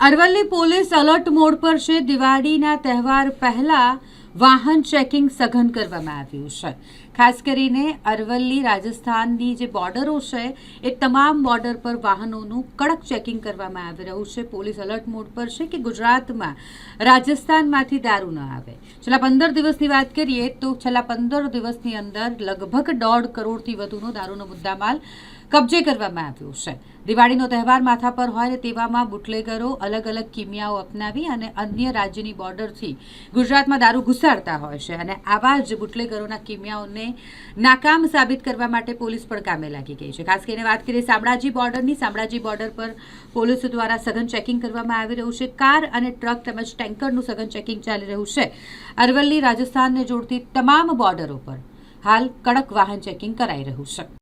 Aravalli police alert mode પર છે. દિવાળીના તહેવાર પહેલા વાહન ચેકિંગ સઘન કરવામાં આવ્યું છે. ખાસ કરીને અરવલ્લી, રાજસ્થાનની જે બોર્ડરો છે, એ તમામ બોર્ડર પર વાહનોનું કડક ચેકિંગ કરવામાં આવી રહ્યું છે. પોલીસ એલર્ટ મોડ પર છે કે ગુજરાતમાં રાજસ્થાનમાંથી દારૂ ન આવે. છેલ્લા પંદર દિવસની વાત કરીએ તો છેલ્લા પંદર દિવસની અંદર લગભગ દોઢ કરોડથી વધુનો દારૂનો મુદ્દામાલ કબજે કરવામાં આવ્યો છે. દિવાળીનો તહેવાર માથા પર હોય તેવામાં બુટલેગરો અલગ અલગ કિમિયાઓ અપનાવી અને અન્ય રાજ્યની બોર્ડરથી ગુજરાતમાં દારૂ ઘુસાડતા હોય છે અને આવા જ બુટલેગરોના કિમિયાઓને નાકામ સાબિત કરવા માટે પોલીસ પણ કામે લાગી ગઈ છે. ખાસ કરીને વાત કરીએ શામળાજી બોર્ડરની. શામળાજી બોર્ડર પર પોલીસ દ્વારા સઘન ચેકિંગ કરવામાં આવી રહ્યું છે. કાર અને ટ્રક તેમજ ટેન્કરનું સઘન ચેકિંગ ચાલી રહ્યું છે. અરવલ્લી, રાજસ્થાનને જોડતી તમામ બોર્ડરો પર હાલ કડક વાહન ચેકિંગ કરાઈ રહ્યું છે.